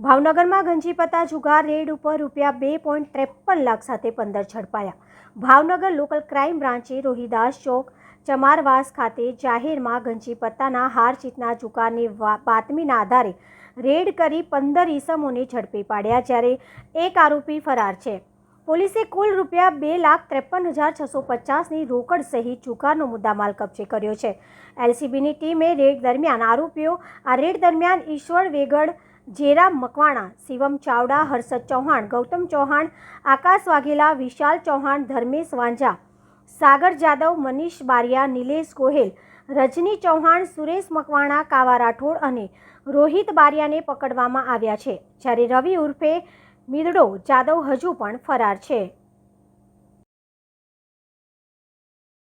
ભાવનગરમાં ગંજીપતા જુગાર રેડ ઉપર રૂપિયા બે પોઈન્ટ ત્રેપન લાખ સાથે પંદર ઝડપાયા. ભાવનગર લોકલ ક્રાઇમ બ્રાન્ચે રોહિદાસ ચોક, ચમારવાસ ખાતે જાહેરમાં ગંજીપત્તાના હાર ચીતના જુગારની બાતમીના આધારે રેડ કરી પંદર ઈસમોને ઝડપી પાડ્યા જ્યારે એક આરોપી ફરાર છે. પોલીસે કુલ રૂપિયા બે લાખ ત્રેપન હજાર છસો પચાસની રોકડ સહિત જુગારનો મુદ્દામાલ કબજે કર્યો છે. એલસીબીની ટીમે રેડ દરમિયાન આરોપીઓ, આ રેડ દરમિયાન ઈશ્વર વેગડ જેરામ મકવાણા, શિવમ ચાવડા, હર્ષદ ચૌહાણ, ગૌતમ ચૌહાણ, આકાશ વાઘેલા, વિશાલ ચૌહાણ, ધર્મેશ વાંઝા, સાગર જાદવ, મનીષ બારિયા, નિલેશ ગોહેલ, રજની ચૌહાણ, સુરેશ મકવાણા, કાવા રાઠોડ અને રોહિત બારિયાને પકડવામાં આવ્યા છે. જ્યારે રવિ ઉર્ફે મિદડો જાદવ હજુ પણ ફરાર છે.